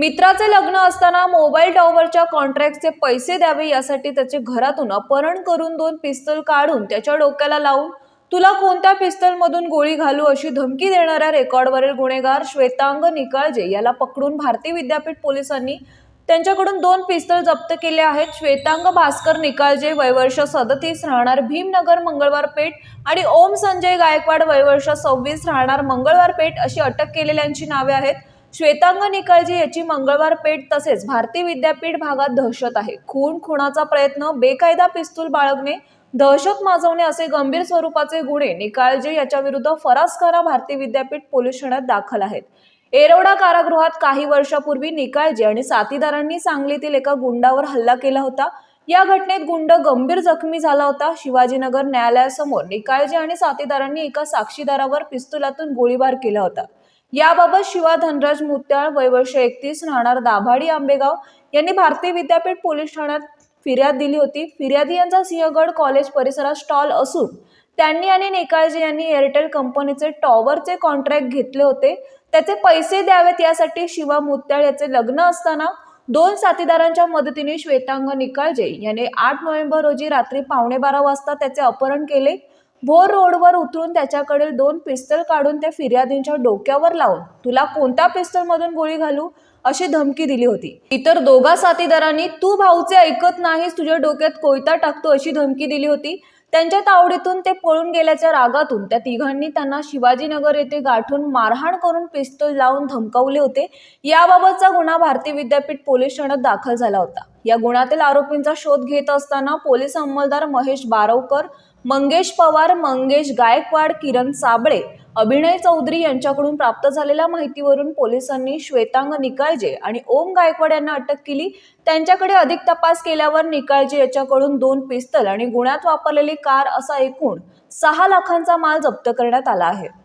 मित्राचे लग्न असताना मोबाईल टॉवरच्या कॉन्ट्रॅक्टचे पैसे द्यावे यासाठी त्याचे घरातून अपहरण करून दोन पिस्तल काढून त्याच्या डोक्याला लावून तुला कोणत्या पिस्तलमधून गोळी घालू अशी धमकी देणाऱ्या रेकॉर्डवरील गुन्हेगार श्वेतांग निकाळजे याला पकडून भारतीय विद्यापीठ पोलिसांनी त्यांच्याकडून दोन पिस्तल जप्त केले आहेत. श्वेतांग भास्कर निकाळजे वयवर्ष सदतीस राहणार भीमनगर मंगळवार पेठ आणि ओम संजय गायकवाड वयवर्ष सव्वीस राहणार मंगळवार पेठ अशी अटक केलेल्यांची नावे आहेत. श्वेतांग निकाळजी याची मंगळवार पेठ तसेच भारतीय विद्यापीठ भागात दहशत आहे. खून खुणाचा प्रयत्न बेकायदा पिस्तूल बाळगणे दहशत माजवणे असे गंभीर स्वरूपाचे गुन्हे निकाळजे याच्या विरुद्ध फरासकारा भारतीय विद्यापीठ पोलीस ठाण्यात दाखल आहेत. एरवडा कारागृहात काही वर्षापूर्वी निकाळजे आणि साथीदारांनी सांगलीतील एका गुंडावर हल्ला केला होता. या घटनेत गुंड गंभीर जखमी झाला होता. शिवाजीनगर न्यायालयासमोर निकाळजे आणि साथीदारांनी एका साक्षीदारावर पिस्तुलातून गोळीबार केला होता. याबाबत शिवा धनराज मुत्याळ वयवर्ष एकतीस राहणार दाभाडी आंबेगाव यांनी भारतीय विद्यापीठ पोलीस ठाण्यात फिर्याद दिली होती. फिर्यादी यांचा सिंहगड कॉलेज परिसरात स्टॉल असून त्यांनी आणि नेकाळजी यांनी एअरटेल कंपनीचे टॉवरचे कॉन्ट्रॅक्ट घेतले होते. त्याचे पैसे द्यावेत यासाठी शिवा मुत्याळ याचे लग्न असताना दोन साथीदारांच्या मदतीने श्वेतांग निकाळजे याने आठ नोव्हेंबर रोजी रात्री पावणे बारा वाजता त्याचे अपहरण केले. भोर रोडवर उतरून त्याच्याकडील दोन पिस्तल काढून त्या फिर्यादींच्या डोक्यावर लावून तुला कोणत्या पिस्तलमधून गोळी घालू? अशी धमकी दिली होती. इतर दोघा साथीदारांनी तू भाऊचे ऐकत नाहीस तुझ्या डोक्यात कोयता टाकतो अशी धमकी दिली होती. त्यांच्या तावडीतून ते पळून गेल्याच्या रागातून त्या तिघांनी त्यांना शिवाजीनगर येथे गाठून मारहाण करून पिस्तूल लावून धमकावले होते. याबाबतचा गुन्हा भारतीय विद्यापीठ पोलीस ठाण्यात दाखल झाला होता. या गुन्ह्यातील आरोपींचा शोध घेत असताना पोलीस अंमलदार महेश बारवकर मंगेश पवार मंगेश गायकवाड किरण साबळे अभिनय चौधरी यांच्याकडून प्राप्त झालेल्या माहितीवरून पोलिसांनी श्वेतांग निकाळजे आणि ओम गायकवाड यांना अटक केली. त्यांच्याकडे अधिक तपास केल्यावर निकाळजे याच्याकडून दोन पिस्तल आणि गुन्ह्यात वापरलेली कार असा एकूण सहा लाखांचा माल जप्त करण्यात आला आहे.